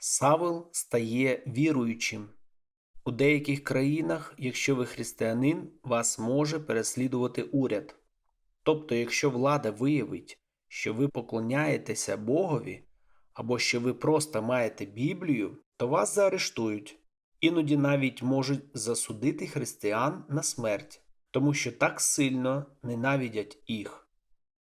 Савел стає віруючим. У деяких країнах, якщо ви християнин, вас може переслідувати уряд. Тобто, якщо влада виявить, що ви поклоняєтеся Богові, або що ви просто маєте Біблію, то вас заарештують. Іноді навіть можуть засудити християн на смерть, тому що так сильно ненавидять їх.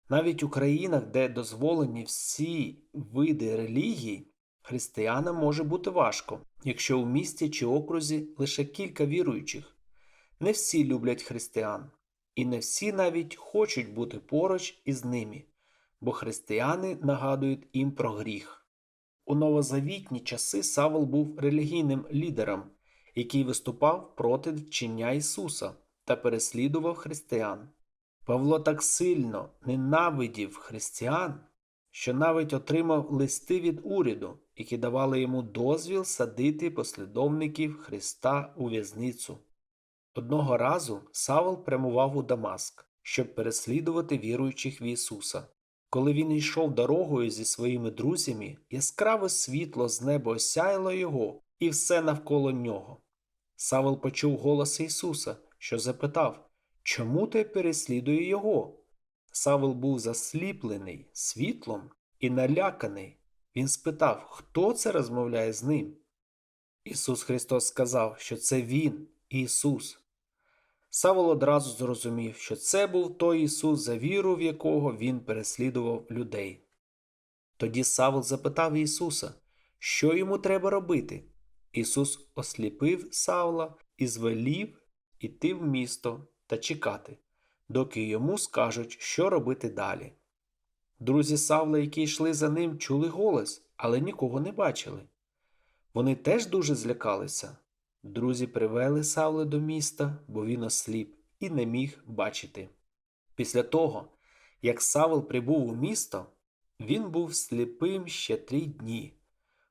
Навіть у країнах, де дозволені всі види релігій, християнам може бути важко, якщо у місті чи окрузі лише кілька віруючих. Не всі люблять християн, і не всі навіть хочуть бути поруч із ними, бо християни нагадують їм про гріх. У новозавітні часи Савол був релігійним лідером, який виступав проти вчення Ісуса та переслідував християн. Павло так сильно ненавидів християн, що навіть отримав листи від уряду, які давали йому дозвіл садити послідовників Христа у в'язницю. Одного разу Савол прямував у Дамаск, щоб переслідувати віруючих в Ісуса. Коли він йшов дорогою зі своїми друзями, яскраве світло з неба осяяло його і все навколо нього. Савол почув голос Ісуса, що запитав, чому ти переслідує його? Савол був засліплений світлом і наляканий. Він спитав, хто це розмовляє з ним. Ісус Христос сказав, що це Він, Ісус. Савол одразу зрозумів, що це був той Ісус, за віру в якого Він переслідував людей. Тоді Савол запитав Ісуса, що йому треба робити. Ісус осліпив Савла і звелів іти в місто та чекати, доки йому скажуть, що робити далі. Друзі Савла, які йшли за ним, чули голос, але нікого не бачили. Вони теж дуже злякалися. Друзі привели Савла до міста, бо він осліп і не міг бачити. Після того, як Савл прибув у місто, він був сліпим ще три дні.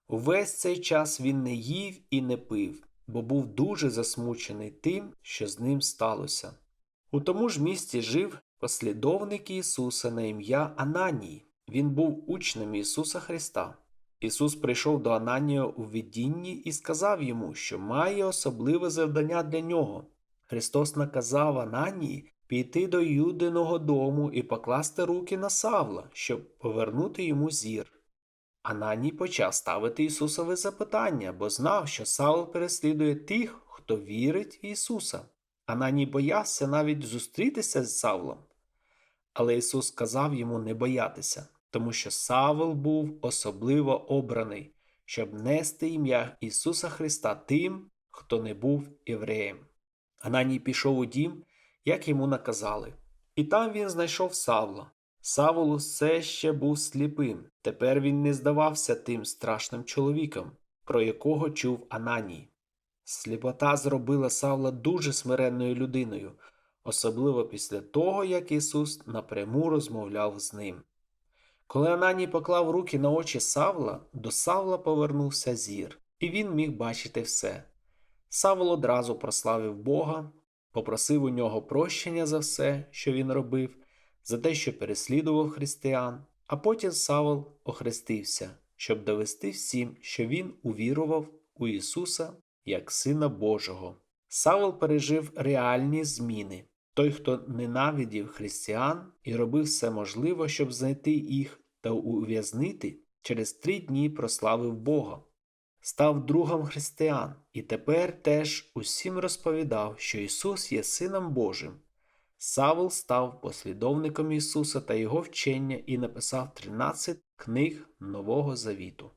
Увесь цей час він не їв і не пив, бо був дуже засмучений тим, що з ним сталося. У тому ж місті жив послідовник Ісуса на ім'я Ананій. Він був учнем Ісуса Христа. Ісус прийшов до Ананія у видінні і сказав йому, що має особливе завдання для нього. Христос наказав Ананії піти до Юдиного дому і покласти руки на Савла, щоб повернути йому зір. Ананій почав ставити Ісусове запитання, бо знав, що Савл переслідує тих, хто вірить в Ісуса. Ананій боявся навіть зустрітися з Савлом. Але Ісус сказав йому не боятися, тому що Савл був особливо обраний, щоб нести ім'я Ісуса Христа тим, хто не був євреєм. Ананій пішов у дім, як йому наказали, і там він знайшов Савла. Савол все ще був сліпим. Тепер він не здавався тим страшним чоловіком, про якого чув Ананій. Сліпота зробила Савла дуже смиренною людиною, особливо після того, як Ісус напряму розмовляв з ним. Коли Ананій поклав руки на очі Савла, до Савла повернувся зір, і він міг бачити все. Савл одразу прославив Бога, попросив у нього прощення за все, що він робив, за те, що переслідував християн, а потім Савл охрестився, щоб довести всім, що він увірував у Ісуса як Сина Божого. Савл пережив реальні зміни. Той, хто ненавидів християн і робив все можливе, щоб знайти їх та ув'язнити, через три дні прославив Бога. Став другом християн і тепер теж усім розповідав, що Ісус є Сином Божим. Савл став послідовником Ісуса та Його вчення і написав 13 книг Нового Завіту.